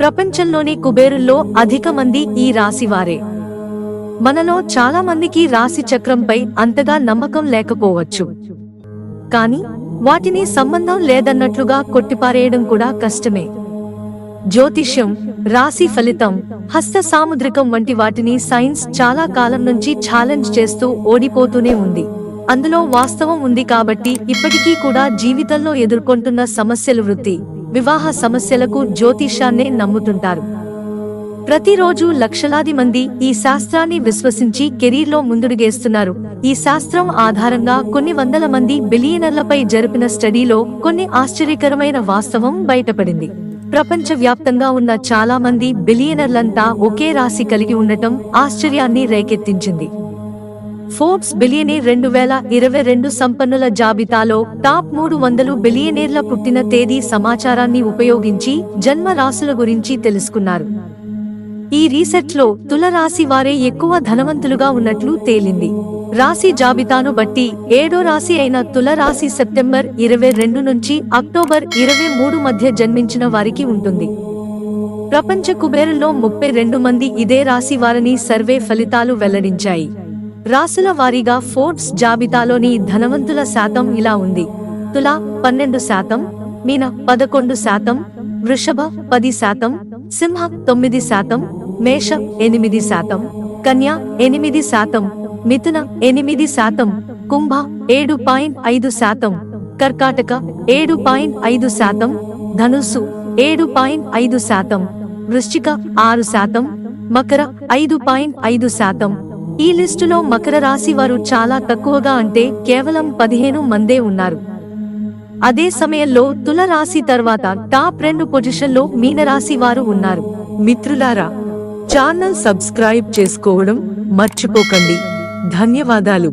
ప్రపంచంలోని కుబేరుల్లో అధిక మంది ఈ రాశివారే. మనలో చాలా మందికి రాశి చక్రంపై అంతగా నమ్మకం లేకపోవచ్చు. కానీ వాటిని సంబంధం లేదన్నట్లుగా కొట్టిపారేయడం కూడా కష్టమే. జ్యోతిష్యం రాశి ఫలితం హస్త సాముద్రికం వంటి వాటిని సైన్స్ చాలా కాలం నుంచి ఛాలెంజ్ చేస్తూ ఓడిపోతూనే ఉంది. అందులో వాస్తవం ఉంది కాబట్టి ఇప్పటికీ కూడా జీవితంలో ఎదుర్కొంటున్న సమస్యలు వృత్తి. వివాహ సమస్యలకు జ్యోతిషాన్నే నమ్ముతుంటారు. ప్రతిరోజు లక్షలాది మంది ఈ శాస్త్రాన్ని విశ్వసించి కెరీర్లో ముందుడుగేస్తున్నారు. ఈ శాస్త్రం ఆధారంగా కొన్ని వందల మంది బిలియనర్లపై జరిపిన స్టడీలో కొన్ని ఆశ్చర్యకరమైన వాస్తవం బయటపడింది. ప్రపంచ వ్యాప్తంగా ఉన్న చాలా మంది బిలియనర్లంతా ఒకే రాశి కలిగి ఉండటం ఆశ్చర్యాన్ని రేకెత్తించింది. ఫోర్బ్స్ బిలియనీర్ రెండు వేల ఇరవై రెండు సంపన్నుల జాబితాలో టాప్ మూడు వందలు బిలియనీర్ల పుట్టిన తేదీ సమాచారాన్ని ఉపయోగించి జన్మ రాశుల గురించి తెలుసుకున్నారు. ఈ రీసెర్చ్లో తుల రాశి వారే ఎక్కువ ధనవంతులుగా ఉన్నట్లు తేలింది. రాశి జాబితాను బట్టి ఏడో రాశి అయిన తుల రాశి సెప్టెంబర్ ఇరవై రెండు నుంచి అక్టోబర్ ఇరవై మూడు మధ్య జన్మించిన వారికి ఉంటుంది. ప్రపంచ కుబేరుల్లో ముప్పై రెండు మంది ఇదే రాశి వారని సర్వే ఫలితాలు వెల్లడించాయి. రాసుల వారీగా ఫోర్బ్స్ జాబితాలోని ధనవంతుల శాతం ఇలా ఉంది. తుల పన్నెండు శాతం మీన పదకొండు శాతం వృషభ పది శాతం సింహ తొమ్మిది శాతం మేష ఎనిమిది శాతం కన్య ఎనిమిది శాతం మిథున ఎనిమిది శాతం కుంభ ఏడు పాయింట్ ఐదు శాతం కర్కాటక ఏడు పాయింట్ ఐదు శాతం ధనుస్సు ఏడు పాయింట్ ఐదు శాతం వృశ్చిక ఆరు శాతం మకర ఐదు పాయింట్ ఐదు శాతం ఈ లిస్టులో మకర రాశి వారు చాలా తక్కువగా అంటే కేవలం పదిహేను మందే ఉన్నారు. అదే సమయంలో తుల రాశి తర్వాత టాప్ రెండు పొజిషన్లో మీనరాశి వారు ఉన్నారు. మిత్రులారా ఛానల్ సబ్స్క్రైబ్ చేసుకోవడం మర్చిపోకండి. ధన్యవాదాలు.